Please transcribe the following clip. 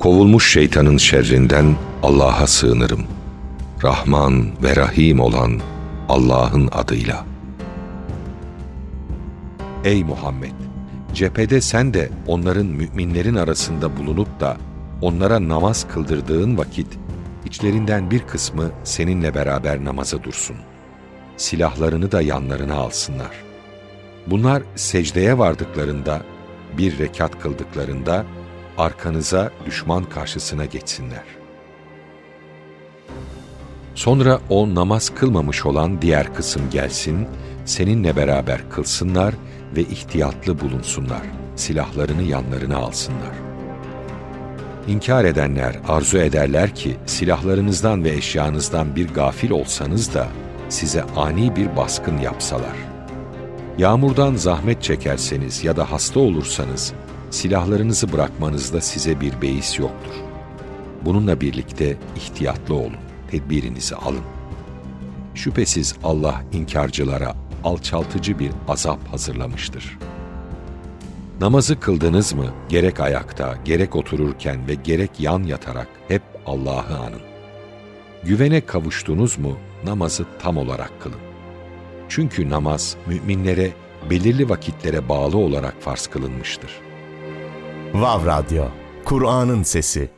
Kovulmuş şeytanın şerrinden Allah'a sığınırım. Rahman ve Rahim olan Allah'ın adıyla. Ey Muhammed! Cephede sen de onların müminlerin arasında bulunup da onlara namaz kıldırdığın vakit içlerinden bir kısmı seninle beraber namaza dursun. Silahlarını da yanlarına alsınlar. Bunlar secdeye vardıklarında, bir rekat kıldıklarında arkanıza düşman karşısına geçsinler. Sonra o namaz kılmamış olan diğer kısım gelsin, seninle beraber kılsınlar ve ihtiyatlı bulunsunlar. Silahlarını yanlarına alsınlar. İnkar edenler arzu ederler ki silahlarınızdan ve eşyanızdan bir gafil olsanız da size ani bir baskın yapsalar. Yağmurdan zahmet çekerseniz ya da hasta olursanız silahlarınızı bırakmanızda size bir beis yoktur. Bununla birlikte ihtiyatlı olun, tedbirinizi alın. Şüphesiz Allah inkarcılara alçaltıcı bir azap hazırlamıştır. Namazı kıldınız mı gerek ayakta, gerek otururken ve gerek yan yatarak hep Allah'ı anın. Güvene kavuştunuz mu namazı tam olarak kılın. Çünkü namaz müminlere belirli vakitlere bağlı olarak farz kılınmıştır. Vav Radyo, Kur'an'ın sesi.